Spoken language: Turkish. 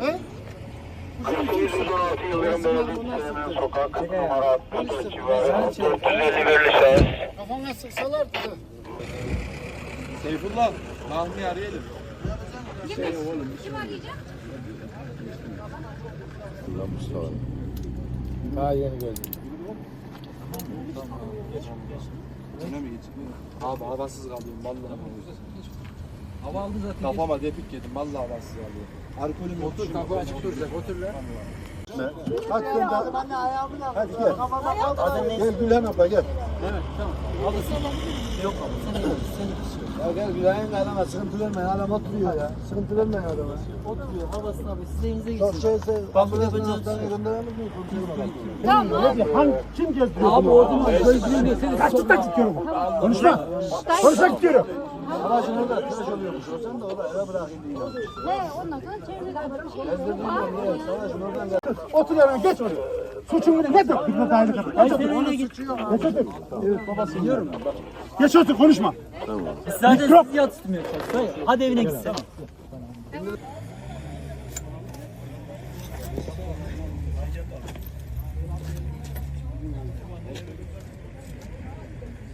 He? 1916 yılların belirli sokak numara 64 civarı 451'li şahıs. Kafana sıksalar da. Seyfullah, Mahmi'yi arayalım. Daha yeni geldim. Öne mi geçeyim? Abi havasız kalıyorum vallahi. Hava aldı zaten. Kafama depik yedim vallahi havasız kalıyorum. Alkolüm yok. Otur kapı açık duracak. Otur lan. Hadi sen de. Hadi gel. Gel Gülhan abla gel. Evet tamam. Yok abi. Ya gel Gülhan'ın adama sıkıntı vermeyin. Adam oturuyor ya. Sıkıntı vermeyin adama. Oturuyor havasına abi size elinize Çok gitsin. şeyse ambulansın hastaneye gönderelim mi? Tamam. Hangi kim gezdiriyor Abi bunu? orada gözlüğünü seni Kaç git tak diyorum. Konuşma. Konuşma gidiyorum. Şimdi orada tıraş oluyormuş. O sen de orada eve bırakayım diye. He, ondan sonra gel. Otur hemen geç oraya. Suçun ne? Ne dök? Bir de dahil kadar. Geç otur. öyle git. Geç otur. Evet babası yiyorum ben. Geç otur konuşma. Zaten Mikrop. sizi yatıştırmıyor. Hadi evine git sen.